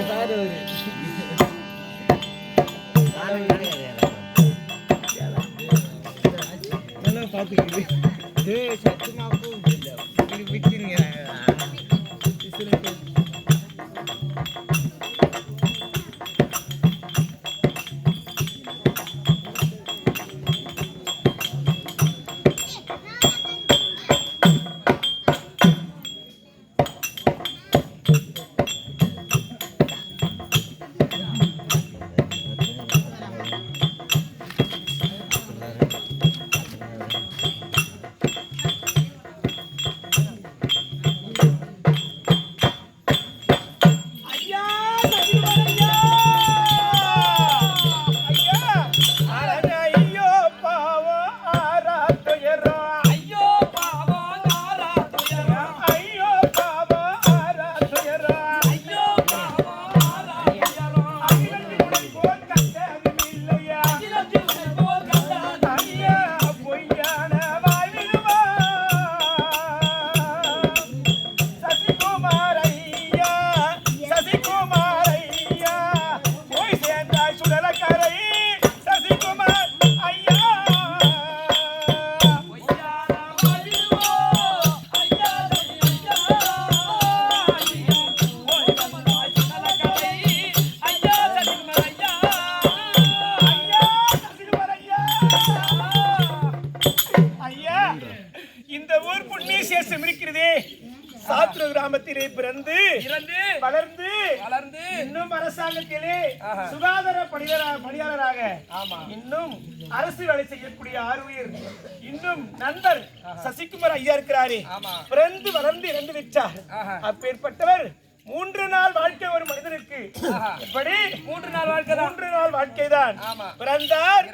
நீங்க சாரு அவரு நல்லா பாத்துக்கிது விட்டுருங்க. ஐயா இந்த ஊர் புண்ணிய சேஷம் இருக்கிறதே. சாத்ரு கிராமத்திலே பிறந்து இறந்து வளர்ந்து வளர்ந்து இன்னும் அரசாங்கத்திலே சுகாதார பணியாளராக இன்னும் அரசு வேலை செய்யக்கூடிய ஆறுயிர் இன்னும் நண்பர் சசிகுமார் ஐயா இருக்கிறாரே. பிறந்து வளர்ந்து இறந்து விட்டார். ஆஹா. அப்பேற்பட்டவர் மூன்று நாள் வாழ்க்கை ஒரு மனிதனுக்கு. ஆஹா. எப்படி மூன்று நாள் வாழ்க்கை தான். மூன்று நாள் வாழ்க்கைதான் ஆமா. பிறந்தார்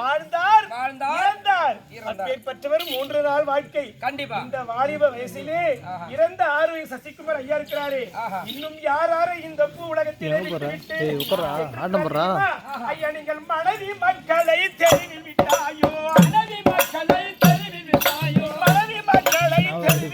வாழ்ந்தார் இறந்தார். அப்பேற்பட்டவர் மூன்று நாள் வாழ்க்கை. கண்டிப்பா. இந்த வாலிப வயசிலே இறந்த ஆறு சசிகுமார் ஐயா இருக்கிறாரே. ஆஹா. இன்னும் யார் யாரு இந்த பூ உலகத்திலே? ஐயா நீங்கள் மனைவி மக்களை தெரிவி விட்டாயோ மனைவி மக்களை தெரிவி விட்டாயோ மனைவி மக்களை தெரிவி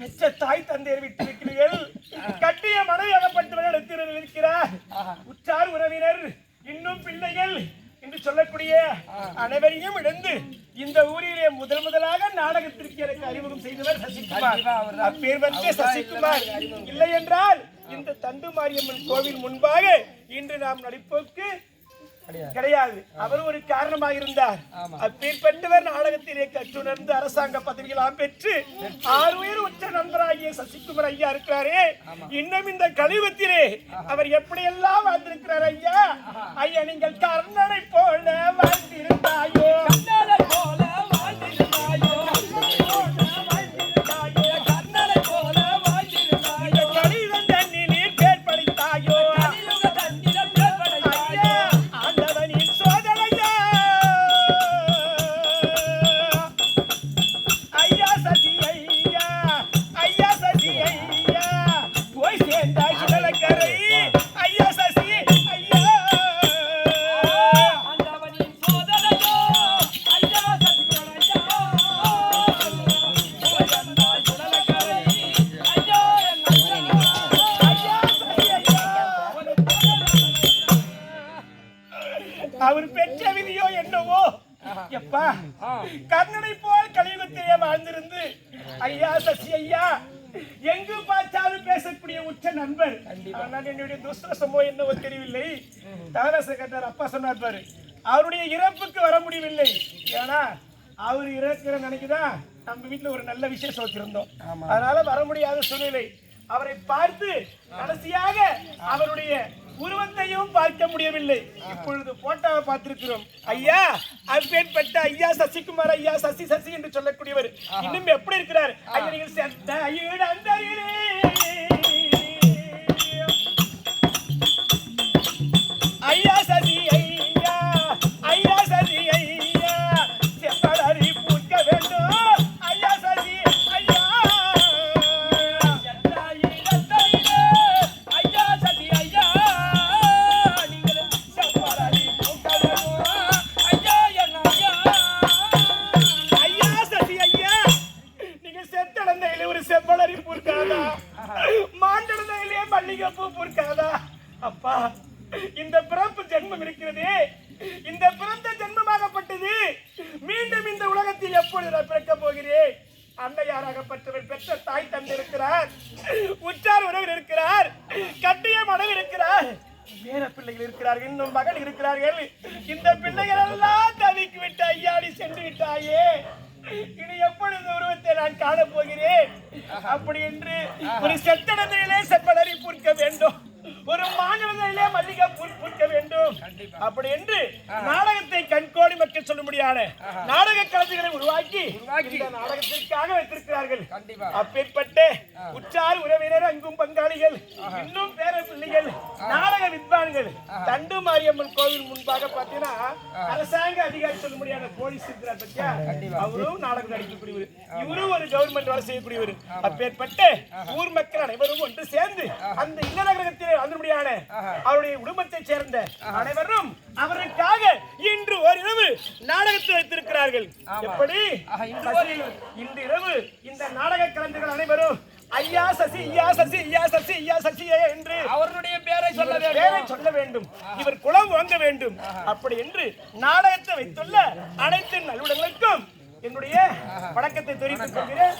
பெற்ற தாய் தந்தையர் விட்டு இருக்கிறீர்கள். கட்டிய மனைவி அகப்பட்டவர்கள் எடுத்து இருக்கிறார் உற்றார் உறவினர். பிள்ளைகள் என்று சொல்லக்கூடிய அனைவரையும் இழந்து இந்த ஊரிலே முதல் முதலாக நாடகத்திற்கு எனக்கு அறிமுகம் செய்தவர் சசிகுமார். கண்டிப்பா அவர்தான். அப்பேர் வந்து சசிகுமார். இல்லை என்றால் இந்த தண்டு மாரியம்மன் கோவில் முன்பாக இன்று நாம் நடிப்போக்கு கிடையாது. அவர் ஒரு காரணமாக இருந்தார் அப்பேற்பட்டவர் நாடகத்திலே கற்றுணர்ந்து அரசாங்க பதவிகளாம் பெற்று ஆறுயிர் உச்ச நண்பராகிய சசிகுமார் ஐயா இருக்கிறாரே. இன்னும் இந்த கலியுகத்திலே அவர் எப்படியெல்லாம் வாழ்ந்திருக்கிறார் ஐயா? ஐயா நீங்கள் கர்ணனை போல வாழ்ந்திருந்தாயோ வாழ்ந்திருந்து. ஐயா சசி ஐயா எங்கு பார்த்தாலும் பேசக்கூடிய உச்ச நண்பர். ஆனால் என்னுடைய துஷ்டசமோ என்னவோ தெரியவில்லை. தகர செகண்டர் அப்பா சொன்னார் பாரு அவருடைய இறப்புக்கு வர முடியவில்லை. ஏன்னா அவர் இறக்கிற நினைக்குதான் நம்ம வீட்டுல ஒரு நல்ல விசேஷம் வச்சிருந்தோம். அதனால வர முடியாத சூழ்நிலை. அவரை பார்த்து கடைசியாக அவருடைய உருவத்தையும் பார்க்க முடியவில்லை. இப்பொழுது போட்டோவை பார்த்திருக்கிறோம். ஐயா அப்பேற்பட்ட ஐயா சசிகுமார் ஐயா சசி சசி என்று சொல்லக்கூடியவர் இன்னும் எப்படி இருக்கிறார்? ஐயோ நீங்கள் ஜென்மம் இருக்கிறது இந்த பிறந்த ஜென்மமாகப்பட்டது. மீண்டும் இந்த உலகத்தில் எப்பொழுது நான் பிறக்கப் போகிறேன்? அன்னையாராகப்பட்டவர் பெற்ற தாய் தந்தை இருக்கிறார் உற்றார் உறவில் இருக்கிறார். கட்டிய மனைவி இருக்கிறார். வேற பிள்ளைகள் இருக்கிறார்கள் இன்னும் மகள் இருக்கிறார்கள். இந்த பிள்ளைகள் எல்லாம் தவிக்கு விட்டு ஐயாடி சென்று விட்டாயே. இனி எப்பொழுது உருவத்தை நான் காணப் போகிறேன்? அப்படி என்று ஒரு செத்தடத்திலே செப்பலரி பூர்க்க வேண்டும். அப்படி என்று நாடகத்தை கண்கோடி மக்கள் சொல்லும்படியான நாடக கலைஞர்களை உருவாக்கி நாடகத்திற்காக வைத்திருக்கிறார்கள். அப்பேற்பட்ட உற்றார் உறவினர் அங்கும் பங்காளிகள் இன்னும் பேர பிள்ளைகள் நாடக வித்வான்கள். தண்டு மாரியம்மன் கோவில் முன்பாக பாத்தீங்கன்னா அரசாங்க அதிகாரி சொல்ல முடியாத போலீஸ் இருக்கிறார் பத்தியா? அவரும் நாடகம் நடிக்கக்கூடியவர். இவரும் ஒரு கவர்மெண்ட் வேலை செய்யக்கூடியவர். அப்பேற்பட்ட ஊர் மக்கள் அனைவரும் ஒன்று சேர்ந்து அந்த இல்லநகரத்திலே வந்து முடியான அவருடைய குடும்பத்தைச் சேர்ந்த அனைவரும் அவருக்காக இன்று ஓரிரவு நாடகத்தில் வைத்திருக்கிறார்கள். எப்படி? இன்று இரவு இந்த நாடக கலைஞர்கள் அனைவரும் ஐயா சசி ஐயா சசி ஐயா சசி ஐயா சசியே என்று அவர்களுடைய பேரை சொல்ல பேரை சொல்ல வேண்டும். இவர் குலம் வாங்க வேண்டும். அப்படி என்று நாடகத்தை வைத்துள்ள அனைத்து நல்லுடங்களுக்கும் என்னுடைய வணக்கத்தை தெரிவித்துக் கொள்கிறேன்.